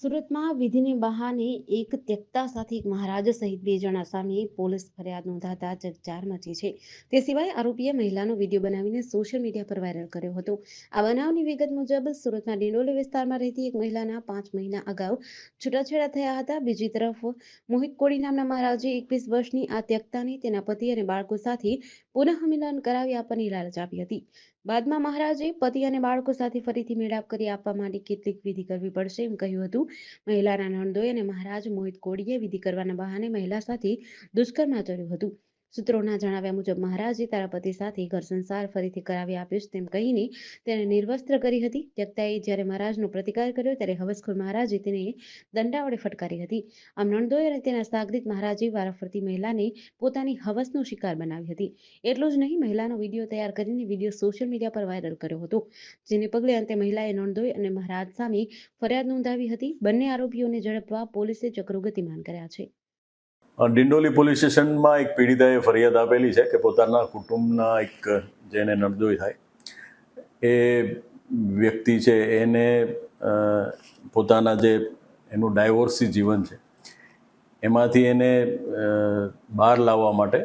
સુરતમાં વિધિને બહાને એક ત્યક્તા સાથે એક મહારાજ સહિત બે જણા સામે પોલીસ ફરિયાદ નોંધાતા ચકચાર મચી છે. તે સિવાય આરોપીએ મહિલાનો વીડિયો બનાવીને સોશિયલ મીડિયા પર વાયરલ કર્યો હતો. આ બનાવની વિગત મુજબ સુરતના ડિંડોલી વિસ્તારમાં રહેતી એક મહિલાના પાંચ મહિના અગાઉ છૂટાછેડા થયા હતા. બીજી તરફ મોહિત કોળી નામના મહારાજે એકવીસ વર્ષની આ ત્યક્તાને તેના પતિ અને બાળકો સાથે પુનઃ મિલન કરાવી આપવાની લાલચ આપી હતી. બાદમાં મહારાજે પતિ અને બાળકો સાથે ફરીથી મેળાપ કરી આપવા માટે કેટલીક વિધિ કરવી પડશે એમ કહ્યું હતું. મહિલાના નણંદોઈ અને મહારાજ મોહિત કોડીએ વિધિ કરવાના બહાને મહિલા સાથે દુષ્કર્મ આચર્યું હતું. સૂત્રોના જણાવ્યા મુજબ, મહારાજે તારા પતિ સાથે ઘર સંસાર ફરીથી કરાવી આપ્યું તેમ કહીને તેને નિર્વસ્ત્ર કરી હતી. જગતાએ જ્યારે મહારાજનો પ્રતિકાર કર્યો ત્યારે હવસખોર મહારાજે તેને દંડા વડે ફટકારી હતી. આમ નણદોએ અને તેના સાગરીત મહારાજે વારાફરતી મહિલાને પોતાની હવસનો શિકાર બનાવી હતી. એટલું જ નહીં, મહિલાનો વીડિયો તૈયાર કરીને વીડિયો સોશિયલ મીડિયા પર વાયરલ કર્યો હતો, જેને પગલે અંતે મહિલાએ નોંધોઈ અને મહારાજ સામે ફરિયાદ નોંધાવી હતી. બંને આરોપીઓને ઝડપવા પોલીસે ચક્રો ગતિમાન કર્યા છે. ડિંડોલી પોલીસ સ્ટેશનમાં એક પીડિતાએ ફરિયાદ આપેલી છે કે પોતાના કુટુંબના એક જેને નરજોઈ થાય, એ વ્યક્તિ છે, એને પોતાના જે એનું ડાયવોર્સી જીવન છે, એમાંથી એને બહાર લાવવા માટે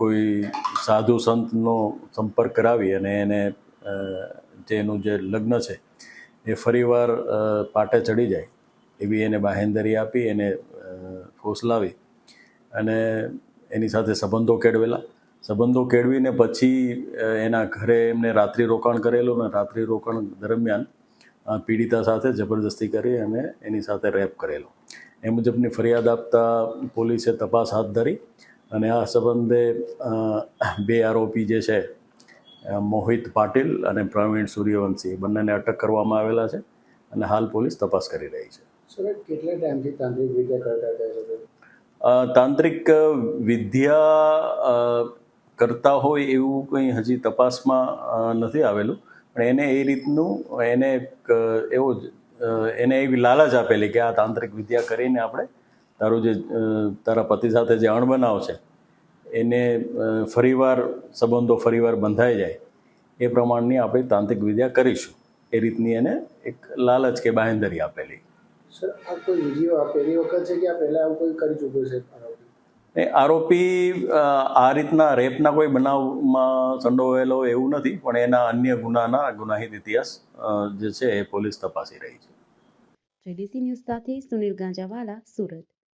કોઈ સાધુ સંતનો સંપર્ક કરાવી અને એને જે એનું જે લગ્ન છે, એ ફરીવાર પાટે ચડી જાય, એવી એને બાહેંધરી આપી, એને ફોસલાવી અને એની સાથે સંબંધો કેળવેલા. સંબંધો કેળવીને પછી એના ઘરે એમને રાત્રિ રોકાણ કરેલું અને રાત્રિ રોકાણ દરમિયાન પીડિતા સાથે જબરદસ્તી કરી અને એની સાથે રેપ કરેલો. એ મુજબની ફરિયાદ આપતા પોલીસે તપાસ હાથ ધરી અને આ સંબંધે બે આરોપી જે છે મોહિત પાટીલ અને પ્રવીણ સૂર્યવંશી બંનેને અટક કરવામાં આવેલા છે અને હાલ પોલીસ તપાસ કરી રહી છે. તાંત્રિક વિદ્યા કરતા હોય એવું કંઈ હજી તપાસમાં નથી આવેલું. પણ એને એ રીતનું, એને એક, એવો જ એને એવી લાલચ આપેલી કે આ તાંત્રિક વિદ્યા કરીને આપણે તારું જે તારા પતિ સાથે જે અણબનાવ છે, એને ફરીવાર, સંબંધો ફરીવાર બંધાઈ જાય. એ પ્રમાણની આપણે તાંત્રિક વિદ્યા કરીશું. એ રીતની એને એક લાલચ કે બાહેંધરી આપેલી. સર આ કોઈ વીડિયો આ પહેલી વખત છે કે આ પહેલા આવું કોઈ કરી ચૂક્યું છે આરોપી એ આરોપી આ રીતના રેપના કોઈ બનાવમાં સંડોવાયેલો એવું નથી પણ એના અન્ય ગુનાના ગુનાહિત ઇતિહાસ જે છે એ પોલીસ તપાસી રહી છે. જેડીસી ન્યૂઝ સાથે સુનિલ ગાંજાવાલા સુરત.